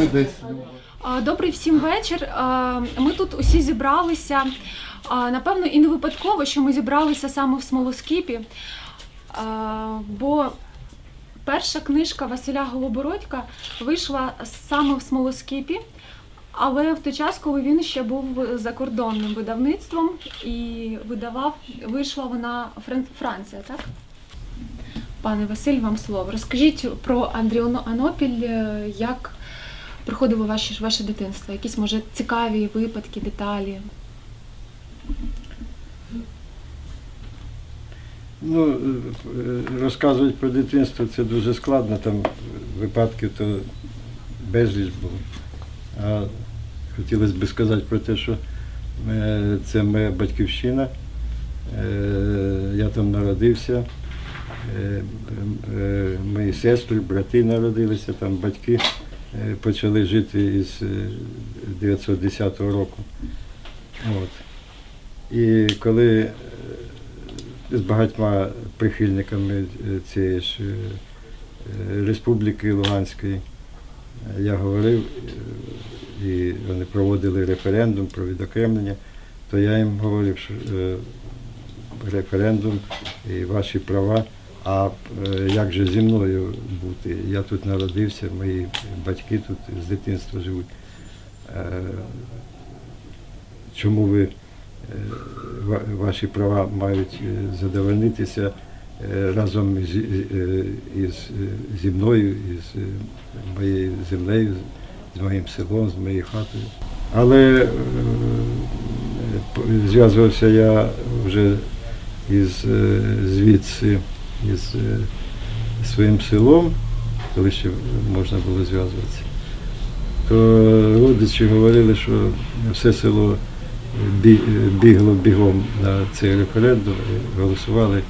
ви десь. Добрий всім вечір. Ми тут усі зібралися. Напевно, і не випадково, що ми зібралися саме в смолоскипі. А, Бо перша книжка Василя Голобородька вийшла саме в смолоскипі, але в той час, коли він ще був закордонним видавництвом і видавав, вийшла вона Фран- Франція, так? Пане Василь, вам слово. Розкажіть про Андріону Анопіль, е, як проходило ваше, ваше дитинство? Якісь, може, цікаві випадки, деталі? Ну, е, розказувати про дитинство це дуже складно, там випадків то безліч було. А хотілося б сказати про те, що е, це моя батьківщина. Е, Я там народився. Мої сестри, брати народилися, там батьки почали жити із е, 910 року. От. І коли е, з багатьма прихильниками е, цієї ж е, е, Республіки Луганської е, я говорив, е, і вони проводили референдум про відокремлення, то я їм говорив, що е, референдум і ваші права, а е, як же зі мною бути? Я тут народився, мої батьки тут з дитинства живуть. Е, Чому ви е, ваші права мають задовольнитися разом із, е, зі мною, із моєю землею, з моїм селом, з моєю хатою. Але зв'язувався я вже із звідси, із е, своїм селом, коли ще можна було зв'язуватися. То родичі говорили, що все село бігло бігом на цей референдум і голосували е,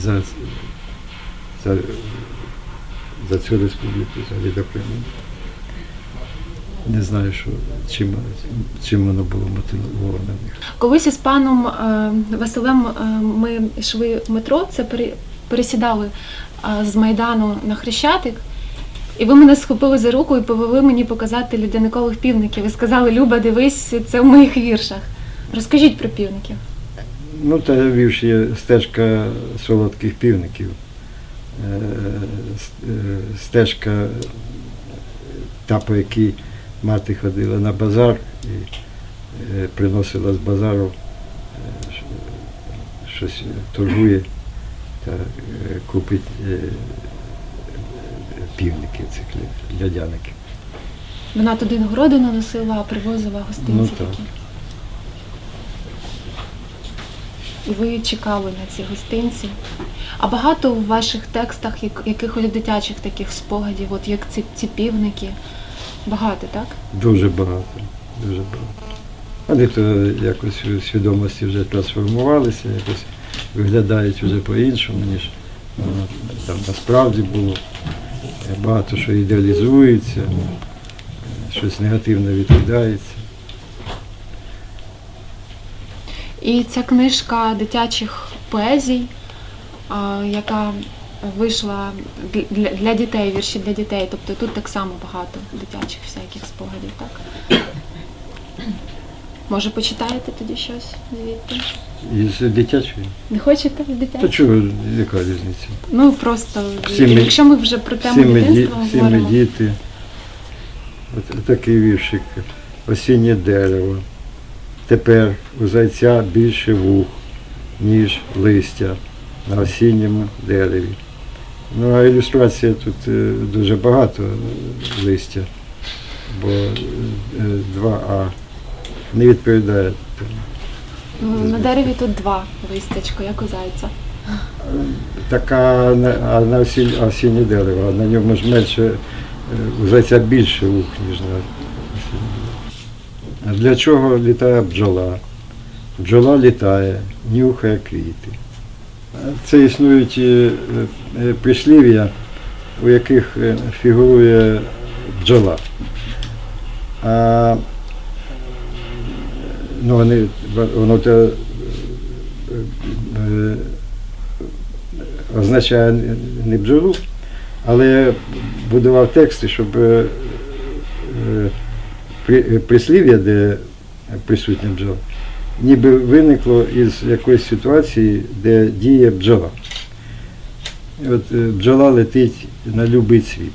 за, за, за цю республіку, за відокремлення. Не знаю, що, чим, чим воно було мотивовано. Колись із паном е, Василем е, ми йшли в метро, це пересідали е, з Майдану на Хрещатик. І ви мене схопили за руку і повели мені показати льодяникових півників. Ви сказали, Люба, дивись, це в моїх віршах. Розкажіть про півників. Ну, та вірш є стежка солодких півників. Стежка та, по якій мати ходила на базар і е, приносила з базару е, щось торгує та е, купить півники, цих льодяників. Вона туди нагороду наносила, а привозила гостинці Ну, так. такі. І ви чекали на ці гостинці. А багато в ваших текстах якихось дитячих таких спогадів, от як ці, ці півники. Багато, так? Дуже багато, дуже багато. Вони то якось у свідомості вже трансформувалися, якось виглядають вже по-іншому, ніж там насправді було. Багато що ідеалізується, щось негативно відкидається. І ця книжка дитячих поезій, яка вийшла для- для, дітей, вірші для дітей. Тобто тут так само багато дитячих всяких спогадів, так? Може, почитаєте тоді щось звідти? Із дитячої. Не хочете з Та дитячих? чого, яка різниця? Ну просто Всі ми- якщо ми вже про тему Всі ми, дитинства всі ми говоримо. діти. От такий віршик. Осіннє дерево. Тепер у зайця більше вух, ніж листя на осінньому дереві. Ну, а ілюстрація тут е, дуже багато е, листя, бо е, 2А не відповідає. На дереві тут два листячко, як у зайця. Така а на осінь, осіннє дерево, на ньому ж менше, е, у зайця більше вух, ніж на осіннє Для чого літає бджола? Бджола літає, нюхає квіти. Це існують е, е, прислів'я, у яких е, фігурує бджола. А, ну, вони, воно те, е, е, означає не бджолу, Але будував тексти, щоб при, прислів'я, де присутня бджола, ніби виникло із якоїсь ситуації, де діє бджола. От е, бджола летить на любий цвіт.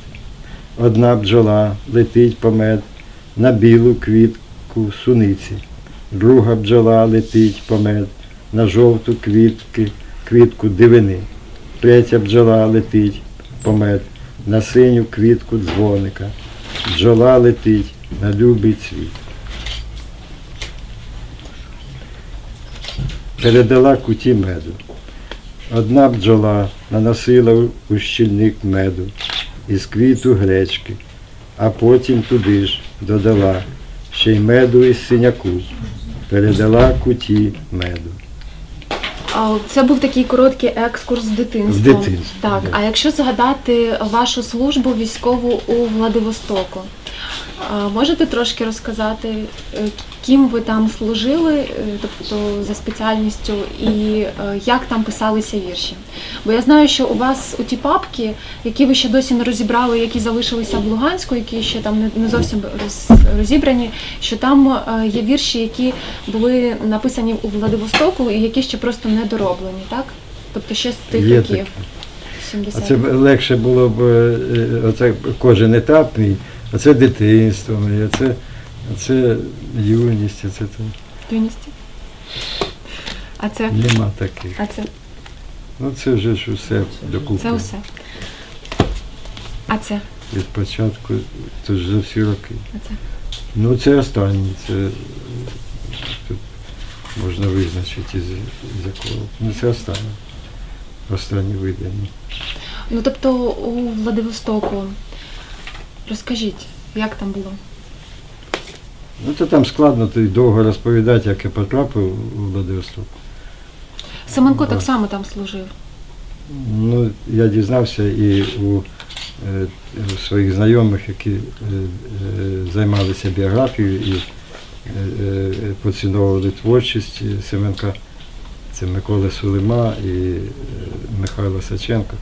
Одна бджола летить по мед на білу квітку суниці. Друга бджола летить по мед на жовту квітки, квітку дивини. Третя бджола летить по мед на синю квітку дзвоника. Бджола летить на любий цвіт. Передала куті меду. Одна бджола наносила у щільник меду із квіту гречки, а потім туди ж додала ще й меду із синяку, передала куті меду. А, Це був такий короткий екскурс з дитинством. З дитинства, Так, да. а якщо згадати вашу службу військову у Владивостоку, можете трошки розказати, е, ким ви там служили, е, тобто за спеціальністю, і е, як там писалися вірші? Бо я знаю, що у вас у ті папки, які ви ще досі не розібрали, які залишилися в Луганську, які ще там не, зовсім розібрані, що там е, є вірші, які були написані у Владивостоку і які ще просто не дороблені, так? Тобто ще з тих років. А це легше було б оце кожен етап мій, оце дитинство моє, це, це юність, це, це юності. А це, нема таких. а це, Ну це вже ж усе докупи. це усе. А це, Від початку, то ж за всі роки. а це. Ну це останній, це тут можна визначити, з, якого. Ну це останній. Останні видані. Ну тобто у Владивостоку. Розкажіть, як там було? Ну то там складно то й довго розповідати, як я потрапив у Владивосток. Семенко так само там служив. Ну, я дізнався і у е, у своїх знайомих, які е, е, займалися біографією і е, е, поціновували творчість Семенка. Це Микола Сулима і е, Михайло Саченко.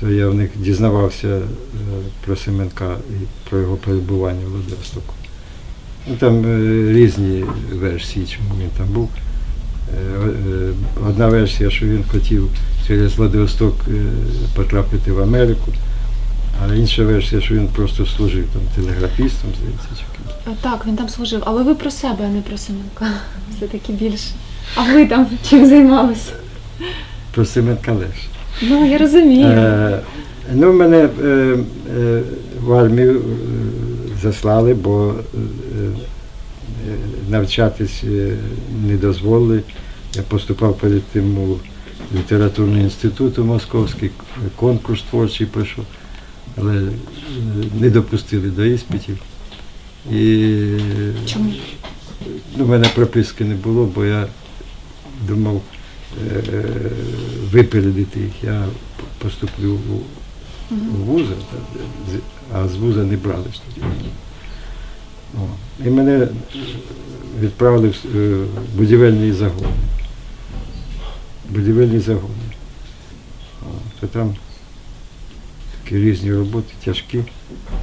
Це я в них дізнавався е, про Семенка і про його перебування в Владивостоку. Ну, там е, різні версії, чому він там був. Е, е, Одна версія, що він хотів через Владивосток е, потрапити в Америку, а інша версія, що він просто служив там телеграфістом, здається, чи Так, він там служив, але ви про себе, а не про Семенка. Все-таки більше. А ви там чим займалися? Про Семенка легше. Ну, я розумію. Е, ну, мене е, е, в армію е, заслали, бо е, навчатись е, не дозволили. Я поступав перед тим у літературний інститут у Московський, конкурс творчий пройшов, але е, не допустили до іспитів. І Чому? ну, в мене прописки не було, бо я думав е, випередити їх. Я поступлю у, у вуза, а з вуза не брали тоді. О. І мене відправили в е, будівельний загон. Будівельний загон. О, То там такі різні роботи, тяжкі.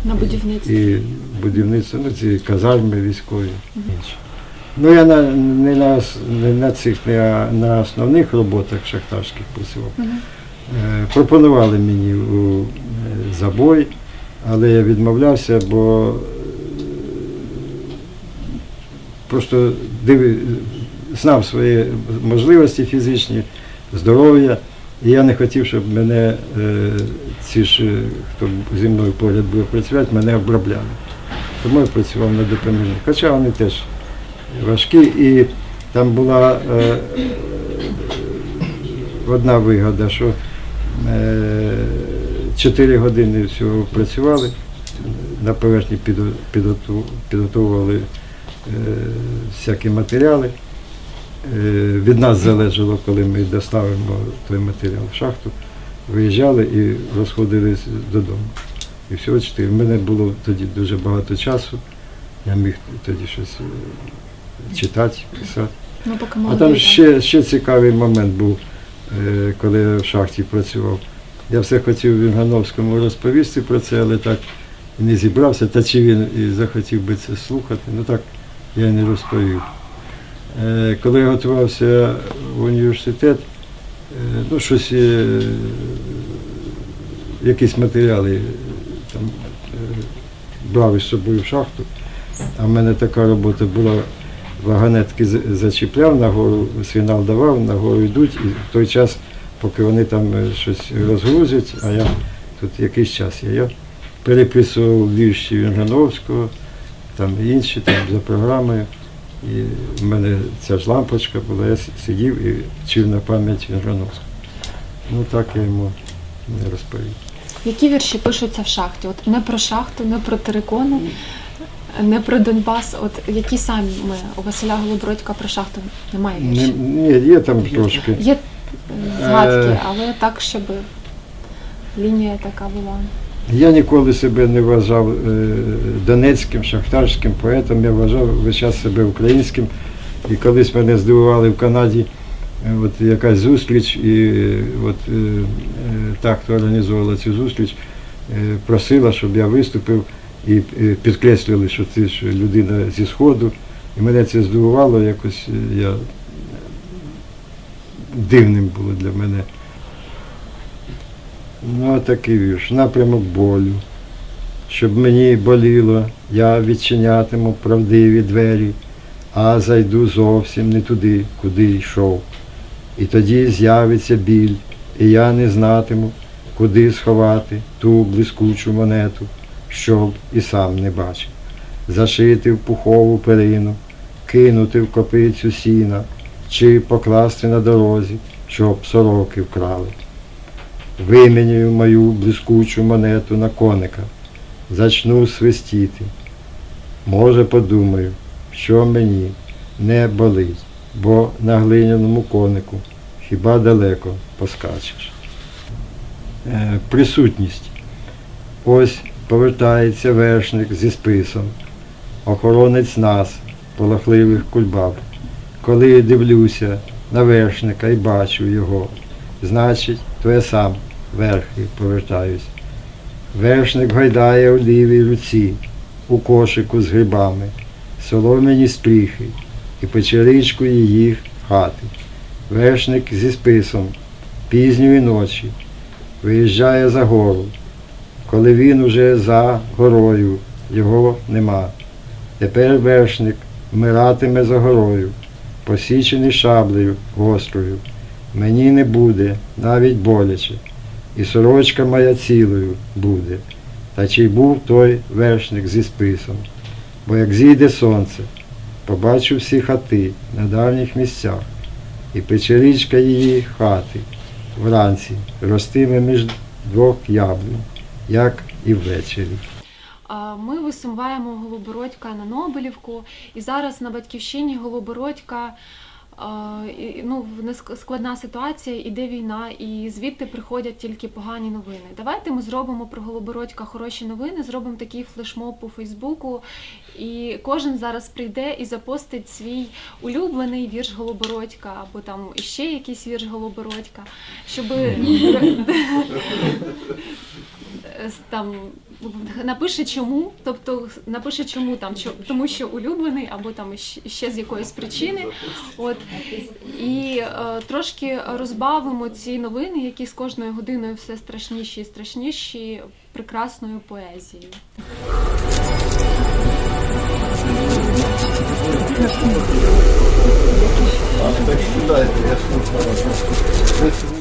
На будівництві. І будівництво, ну ці казарми військові. Інше. Ну я на, не, на, не на цих, не на основних роботах шахтарських працював. Мгм. Е, Пропонували мені у е, забой, але я відмовлявся, бо е, просто диви, знав свої можливості фізичні, здоров'я, і я не хотів, щоб мене е, ці ж, е, хто зі мною поряд буде працювати, мене обробляли. Тому я працював на допоміжних. Хоча вони теж важкі, і там була е, одна вигода, що е, 4 години всього працювали, на поверхні підо- підготу- підготовували е, всякі матеріали. Е, Від нас залежало, коли ми доставимо той матеріал в шахту, виїжджали і розходились додому. І всього чотири. У мене було тоді дуже багато часу. Я міг тоді щось е, читати, писати. Ну, поки А там ще, ще цікавий момент був, е, коли я в шахті працював. Я все хотів Вінгановському розповісти про це, але так не зібрався. Та чи він і захотів би це слухати, ну так я не розповів. Е, Коли я готувався в університет, е, ну щось, е, якісь матеріали там брав із собою в шахту, а в мене така робота була, вагонетки зачіпляв, нагору сигнал давав, нагору йдуть, і в той час, поки вони там щось розгрузять, а я тут якийсь час є. Я переписував вірші Вінгановського, там інші там за програмою. І в мене ця ж лампочка була, я сидів і вчив на пам'ять Вінгановського. Ну так я йому не розповів. Які вірші пишуться в шахті? От не про шахту, не про терикони, не про Донбас. От які самі ми у Василя Голобородька про шахту немає Не, віршів? ні, є там трошки. Є е, згадки, але так, щоб лінія така була. Я ніколи себе не вважав е, донецьким, шахтарським поетом, я вважав весь час себе українським. І колись мене здивували в Канаді е, от якась зустріч, і от е, та, хто організовувала цю зустріч, просила, щоб я виступив і підкреслили, що ти ж людина зі Сходу. І мене це здивувало, якось я дивним було для мене. Ну, а такий вірш. Напрямок болю. Щоб мені боліло, я відчинятиму правдиві двері, а зайду зовсім не туди, куди йшов. І тоді з'явиться біль, і я не знатиму, куди сховати ту блискучу монету, щоб і сам не бачив. Зашити в пухову перину, кинути в копицю сіна, чи покласти на дорозі, щоб сороки вкрали. Вимінюю мою блискучу монету на коника, зачну свистіти. Може, подумаю, що мені не болить, бо на глиняному конику хіба далеко поскачеш. Е, присутність. Ось повертається вершник зі списом, охоронець нас, полохливих кульбаб. Коли дивлюся на вершника і бачу його, значить, то я сам верхи повертаюсь. Вершник гойдає у лівій руці, у кошику з грибами, солом'яні стріхи і печеричку її хати. Вершник зі списом пізньої ночі виїжджає за гору. Коли він уже за горою, його нема. Тепер вершник вмиратиме за горою, посічений шаблею гострою. Мені не буде навіть боляче, і сорочка моя цілою буде. Та чи був той вершник зі списом? Бо як зійде сонце, побачу всі хати на давніх місцях, і печеричка її хати вранці ростиме між двох яблунь, як і ввечері. Ми висуваємо Голобородька на Нобелівку, і зараз на батьківщині Голобородька. Ну, складна ситуація, іде війна, і звідти приходять тільки погані новини. Давайте ми зробимо про Голобородька хороші новини, зробимо такий флешмоб у Фейсбуку, і кожен зараз прийде і запостить свій улюблений вірш Голобородька, або там ще якийсь вірш Голобородька, щоб там напише чому, тобто напише чому там, тому що улюблений, або там ще, з якоїсь причини. От і е, трошки розбавимо ці новини, які з кожною годиною все страшніші і страшніші прекрасною поезією. Так, сідайте, я тут.